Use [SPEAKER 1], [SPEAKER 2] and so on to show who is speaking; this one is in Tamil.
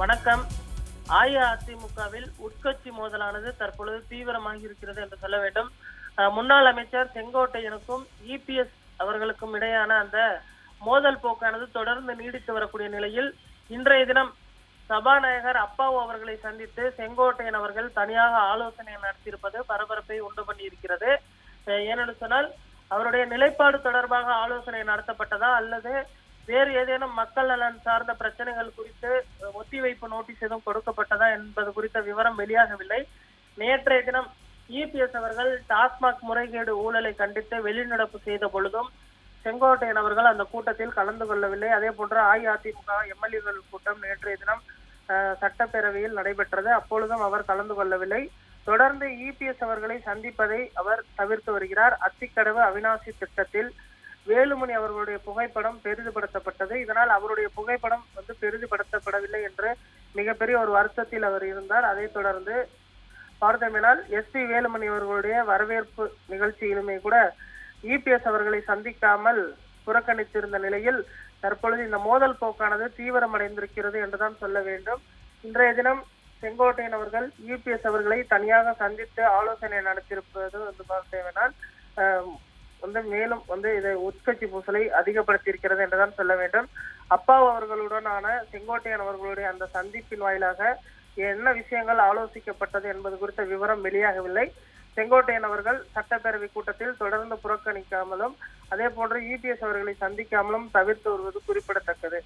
[SPEAKER 1] வணக்கம். அஇஅதிமுகவில் உட்கட்சி மோதலானது தற்பொழுது தீவிரமாக இருக்கிறது என்று சொல்ல வேண்டும். முன்னாள் அமைச்சர் செங்கோட்டையனுக்கும் இபிஎஸ் அவர்களுக்கும் இடையான அந்த மோதல் போக்கானது தொடர்ந்து நீடித்து வரக்கூடிய நிலையில் இன்றைய தினம் சபாநாயகர் அப்பாவு அவர்களை சந்தித்து செங்கோட்டையன் அவர்கள் தனியாக ஆலோசனை நடத்தியிருப்பது பரபரப்பை உண்டு பண்ணியிருக்கிறது. ஏனென்று சொன்னால் அவருடைய நிலைப்பாடு தொடர்பாக ஆலோசனை நடத்தப்பட்டதா அல்லது வேறு ஏதேனும் மக்கள் நலன் சார்ந்த பிரச்சனைகள் குறித்து ஒத்திவைப்பு நோட்டீஸ் எதுவும் கொடுக்கப்பட்டதா என்பது குறித்த விவரம் வெளியாகவில்லை. நேற்றைய தினம் இபிஎஸ் அவர்கள் டாஸ்மாக் முறைகேடு ஊழலை கண்டித்து வெளிநடப்பு செய்த பொழுதும் செங்கோட்டையன் அவர்கள் அந்த கூட்டத்தில் கலந்து கொள்ளவில்லை. அதே போன்று அஇஅதிமுக எம்எல்ஏகள் கூட்டம் நேற்றைய தினம் சட்டப்பேரவையில் நடைபெற்றது. அப்பொழுதும் அவர் கலந்து கொள்ளவில்லை. தொடர்ந்து இபிஎஸ் அவர்களை சந்திப்பதை அவர் தவிர்த்து வருகிறார். அத்திக்கடவு அவினாசி திட்டத்தில் வேலுமணி அவர்களுடைய புகைப்படம் பெரிதுபடுத்தப்பட்டது. இதனால் அவருடைய புகைப்படம் வந்து பெரிதுபடுத்தப்படவில்லை என்று மிகப்பெரிய ஒரு வருத்தத்தில் அவர் இருந்தார். அதைத் தொடர்ந்து பார்த்தமினால் எஸ் பி வேலுமணி அவர்களுடைய வரவேற்பு நிகழ்ச்சியிலுமே கூட இபிஎஸ் அவர்களை சந்திக்காமல் புறக்கணித்திருந்த நிலையில் தற்பொழுது இந்த மோதல் போக்கானது தீவிரமடைந்திருக்கிறது என்றுதான் சொல்ல வேண்டும். இன்றைய தினம் செங்கோட்டையன் அவர்கள் யூபிஎஸ் அவர்களை தனியாக சந்தித்து ஆலோசனை நடத்தியிருப்பது வந்து பார்த்தேனால் வந்து மேலும் வந்து இதை உட்கட்சி பூசலை அதிகப்படுத்தியிருக்கிறது என்றுதான் சொல்ல வேண்டும். அப்பா அவர்களுடனான செங்கோட்டையன் அவர்களுடைய அந்த சந்திப்பின் வாயிலாக என்ன விஷயங்கள் ஆலோசிக்கப்பட்டது என்பது குறித்த விவரம் வெளியாகவில்லை. செங்கோட்டையன் அவர்கள் சட்டப்பேரவை கூட்டத்தில் தொடர்ந்து புறக்கணிக்காமலும் அதே போன்று இபிஎஸ் அவர்களை சந்திக்காமலும் தவிர்த்து வருவது குறிப்பிடத்தக்கது.